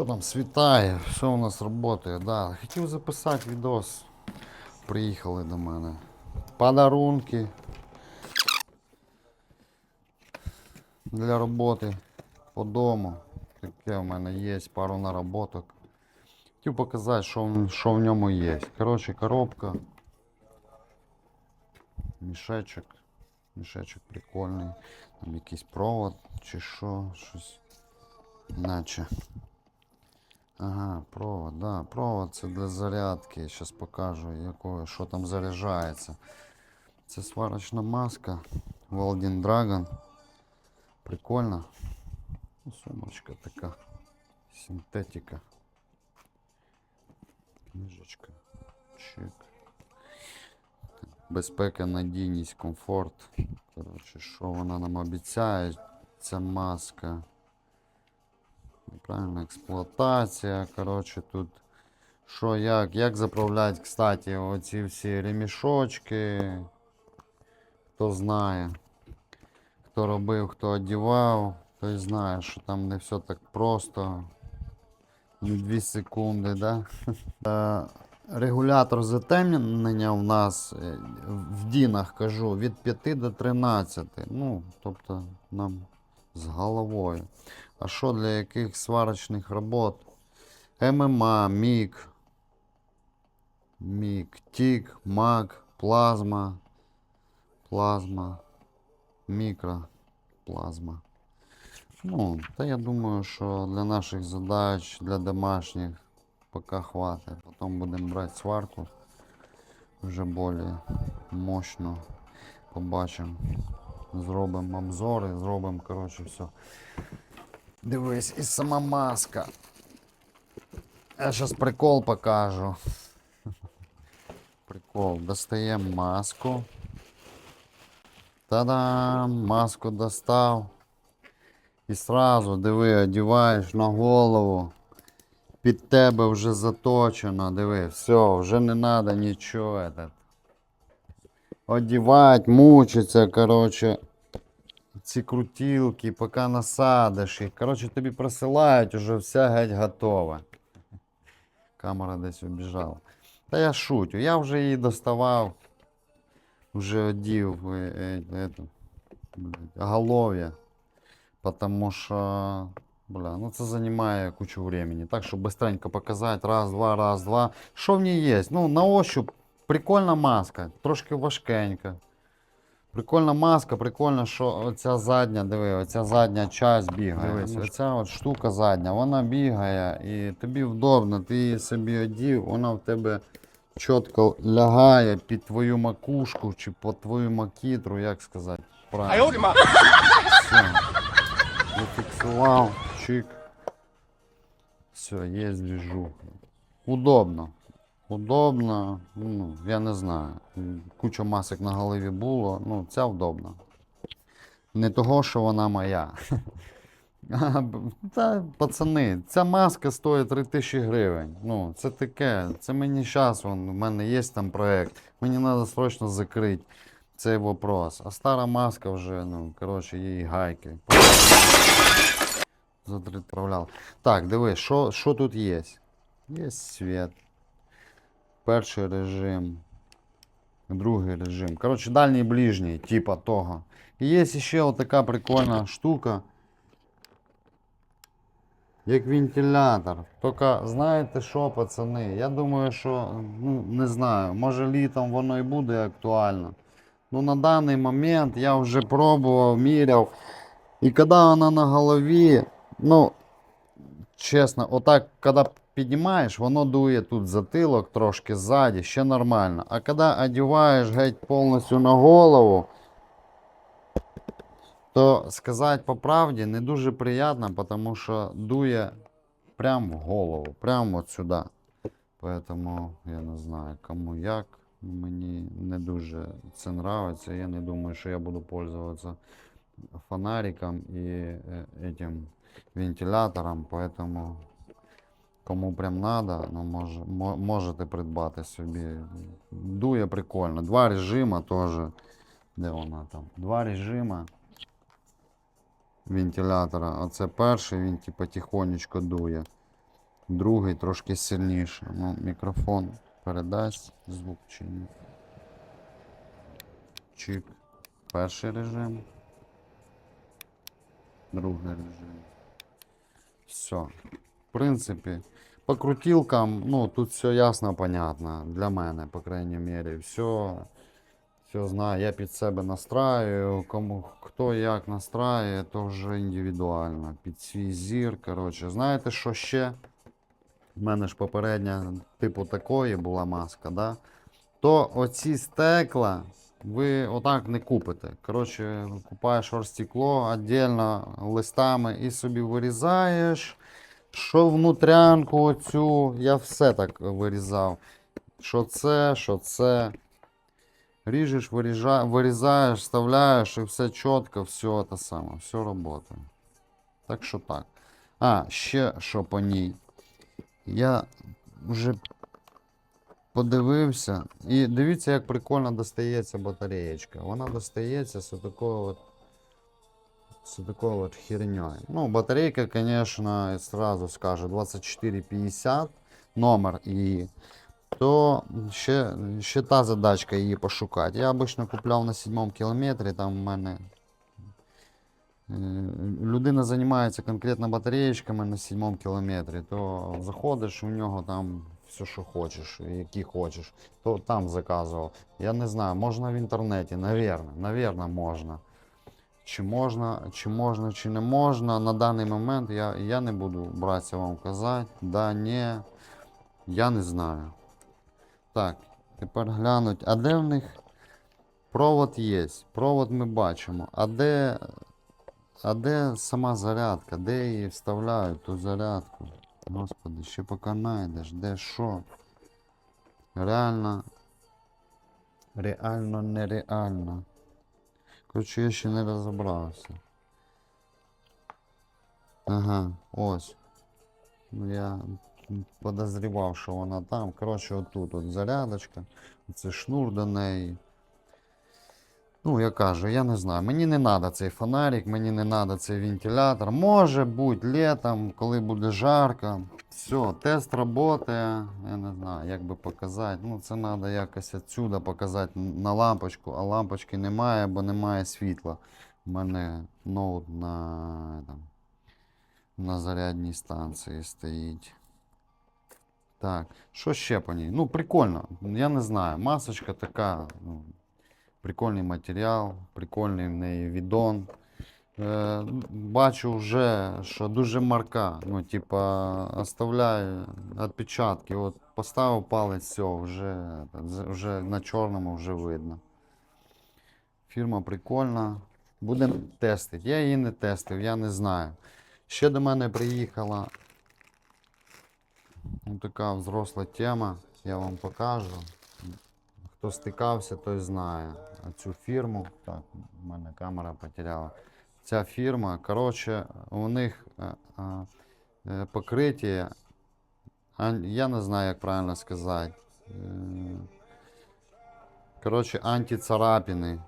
що там світає? Що у нас працює? Да, хотів записати відос. Приїхали до мене. Подарунки. Для роботи по дому. Таке в мене є, пару наработок. Хотів показати, що, що в ньому є. Коротше, коробка. Мішечок. Мішечок прикольний. Там якийсь провод чи що, щось. Наче. Ага, провод, да, провод це для зарядки. Зараз покажу, якою, що там заряджається. Це сварочна маска. Welding Dragon. Прикольно. Ну, Сумочка така. Синтетика. Книжечка. Чик. Безпека, надійність, комфорт. Коротше, що вона нам обіцяє, ця маска. Правильна експлуатація. Коротше, тут що як, як заправляти, кстати, оці всі ремішочки. Хто знає. Хто робив, хто одівав, той знає, що там не все так просто. Не 2 секунди, да? Е, Регулятор затемнення у нас е, в дінах кажу від 5 до 13. Ну, тобто нам з головою. А що для яких сварочних робот? ММА, МІГ, МІГ, ТІК, МАК, плазма, плазма, мікро, плазма. Ну, та я думаю, що для наших задач, для домашніх поки хватить. Потім будемо брати сварку вже більш мощно. Побачимо. Зробимо обзори, зробимо, коротше, все. Дивись, і сама маска. Я зараз прикол покажу. Прикол. Достаємо маску. Та-дам! Маску достав. І сразу, диви, одіваєш на голову. Під тебе вже заточено, диви, все, вже не треба нічого. Этот. Одівати, мучиться, коротше. Ці крутілки, поки насадиш їх. Коротше, тобі присилають, уже вся геть готова. Камера десь убіжала. Та я шутю, я вже її доставав. Вже одів е, е, оголов'я. Потому що, бля, ну це займає кучу времени. Так, щоб быстренько показати. Раз, два, раз, два. Що в ній є? Ну, на ощуп прикольна маска, трошки важкенька. Прикольна маска, прикольно, що оця задня, диви, оця задня часть бігає. Дивись, оця от штука задня, вона бігає і тобі вдобно, ти її собі одів, вона в тебе чітко лягає під твою макушку чи під твою макітру, як сказати. Правильно. Все. Зафіксував, чик. Все, є движуха. Удобно. Удобно, ну, я не знаю. Куча масок на голові було, ну, ця удобна. Не того, що вона моя. Та, пацани, ця маска стоїть 3000 гривень. Ну, це таке. Це мені зараз, у мене є там проект. Мені треба срочно закрити цей вопрос. А стара маска вже, ну, коротше, її гайки. Відправляв. Так, дивись, що, що тут є? Є світ. Перший режим. Другий режим. Коротше, дальній ближній, типа того. І є ще отака прикольна штука. Як вентилятор. Тільки знаєте що, пацани? Я думаю, що ну, не знаю, може літом воно і буде актуально. Ну на даний момент я вже пробував, міряв. І коли вона на голові, ну, чесно, отак, коли піднімаєш, воно дує тут затилок трошки ззаді, ще нормально. А коли одягаєш геть повністю на голову, то сказати по правді не дуже приємно, тому що дує прямо в голову, прямо от сюди. Поэтому я не знаю, кому як. Мені не дуже це нравиться. Я не думаю, що я буду пользоваться фонариком и э, этим вентилятором, поэтому кому прям надо, ну, мож, можете придбати собі. Дує прикольно. Два режима теж. Де вона там? Два режима вентилятора. Оце перший, він типа тихонечко дує. Другий трошки сильніше. Ну, мікрофон передасть звук чи ні. Чик. Перший режим. Другий режим. Все. В принципі, по крутілкам, ну, тут все ясно, понятно. Для мене, по крайній мірі. Все, все знаю. Я під себе настраюю. Кому хто як настраює, то вже індивідуально. Під свій зір. Коротше, знаєте, що ще? У мене ж попередня, типу такої була маска, да? То оці стекла ви отак не купите. Коротше, купаєш орстекло віддільно листами і собі вирізаєш. Що внутрянку оцю, я все так вирізав. Що це, що це. Ріжеш, виріжа, вирізаєш, вставляєш і все чітко, все те саме, все робота. Так що так. А, ще що по ній. Я вже подивився. І дивіться, як прикольно достається батареєчка. Вона достається з такою от. З такою от херньою. Ну, батарейка, конечно, сразу скажу 2450 номер її. То ще, ще та задачка її пошукати. Я обично купляв на 7 кілометрі, там в мене. е, Людина займається конкретно батареєчками на 7 кілометрі, то заходиш у нього там все, що хочеш, які хочеш, то там заказував. Я не знаю, можна в інтернеті, навірно, навірно, можна. Чи можна, чи можна, чи не можна. На даний момент я, я не буду братися вам казати. Да, ні. Я не знаю. Так, тепер глянуть. А де в них провод є? Провод ми бачимо. А де, а де сама зарядка? Де її вставляють ту зарядку? Господи, ще поки знайдеш, де що? Реально. Реально нереально. Коротше, я ще не розібрався. Ага, ось. Я подозрівав, що вона там. Коротше, отут от зарядочка. Це шнур до неї. Ну, я кажу, я не знаю. Мені не треба цей фонарик, мені не треба цей вентилятор. Може бути літом, коли буде жарко. Все, тест працює. Я не знаю, як би показати. Ну, це треба якось відсюди показати на лампочку, а лампочки немає, бо немає світла. У мене ноут на, там, на зарядній станції стоїть. Так, що ще по ній? Ну, прикольно. Я не знаю. Масочка така. Ну, прикольний матеріал, прикольний в неї відон. Е, бачу вже, що дуже марка. Ну, типа, оставляє відпечатки. От поставив палець, все, вже, вже на чорному вже видно. Фірма прикольна. Будемо тестити. Я її не тестив, я не знаю. Ще до мене приїхала ну, така взросла тема, я вам покажу. Хто стикався, той знає цю фірму. Так, у мене камера потеряла. Ця фірма, коротше, у них е, е, е, покриття, я не знаю, як правильно сказати. Коротше, антицарапини.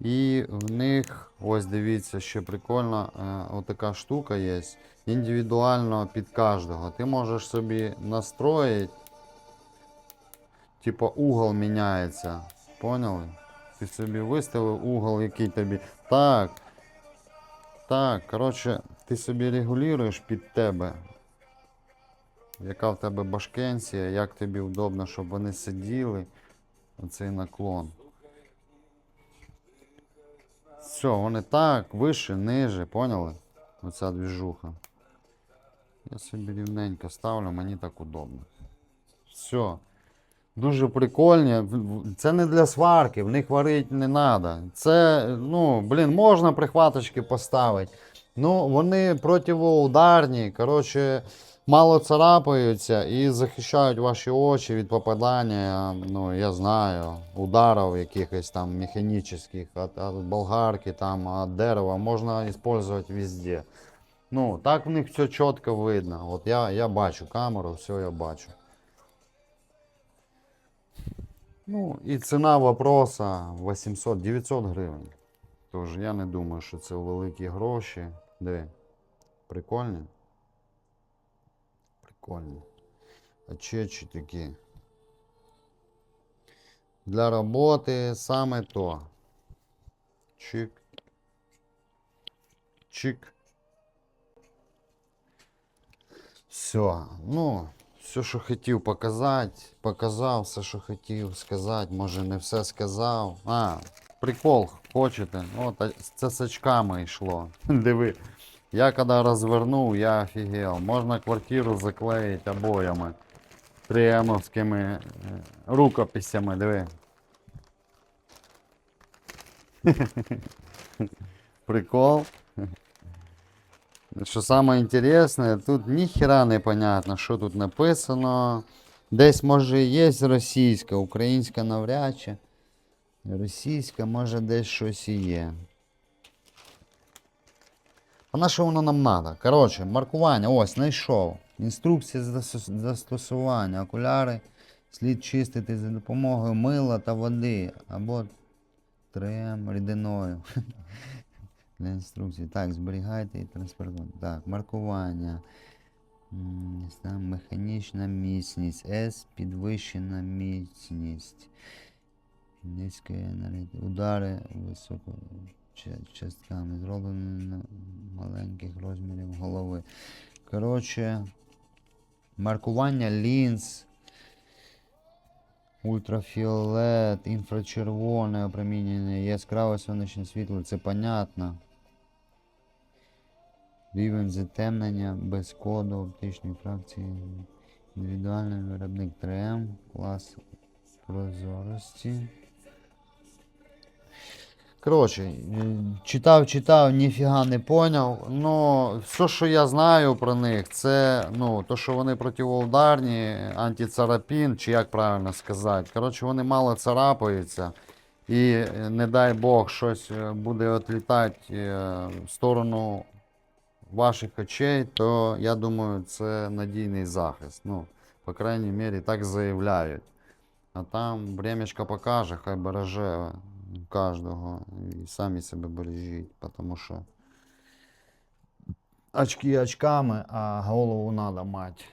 І в них, ось дивіться, ще прикольно, отака штука є. Індивідуально під кожного. Ти можеш собі настроїти. Типа угол міняється. Поняли? Ти собі виставив угол, який тобі. Так. Так, коротше, ти собі регулюєш під тебе. Яка в тебе башкенція, як тобі удобно, щоб вони сиділи. Оцей наклон. Все, вони так, вище, ниже, поняли? Оця двіжуха. Я собі рівненько ставлю, мені так удобно. Все. Дуже прикольні. Це не для сварки, в них варити не треба. Це, ну, блін, можна прихваточки поставити. Ну, вони противоударні, коротше, мало царапаються і захищають ваші очі від попадання, ну, я знаю, ударів якихось там механічних, від болгарки, там, від дерева, можна використовувати везде. Ну, так в них все чітко видно. От я, я бачу камеру, все я бачу. Ну, і ціна вопроса 800-900 гривень. Тож я не думаю, що це великі гроші. Диви. Прикольні? Прикольні. Очечі такі. Для роботи саме то. Чик. Чик. Все. Ну, все, що хотів показати, показав все, що хотів сказати. Може не все сказав. А, прикол хочете. От а це з очками йшло. Диви. Я коли розвернув, я офігел. Можна квартиру заклеїти обоями. Тріановськими е, рукописями, диви. Прикол. Що саме інтересне, тут ніхіра не понятно, що тут написано. Десь може є російська, українська навряд чи. Російська, може десь щось і є. А на що воно нам треба? Коротше, маркування, ось, знайшов. Інструкція застос- застосування. Окуляри слід чистити за допомогою мила та води або трем рідиною. Для інструкції. Так, зберігайте і транспортуйте. Так, маркування. Там механічна міцність. С підвищена міцність. Низька енергія. Удари високо частками. Зроблені на маленьких розмірів голови. Коротше, маркування лінз. Ультрафіолет, інфрачервоне опромінення, яскраве сонячне світло, це понятно. Рівень затемнення без коду оптичної фракції. Індивідуальний виробник 3М, клас прозорості. Коротше, е, читав, читав, ніфіга не поняв. Ну, все, що я знаю про них, це ну, то, що вони противоударні, антицарапін, чи як правильно сказати. Коротше, вони мало царапаються. І е, не дай Бог, щось е, буде відлітати в сторону ваших очей, то я думаю, це надійний захист. Ну, по крайній мірі, так заявляють. А там времечко покаже, хай береже кожного. І самі себе бережіть, тому що очки очками, а голову треба мати.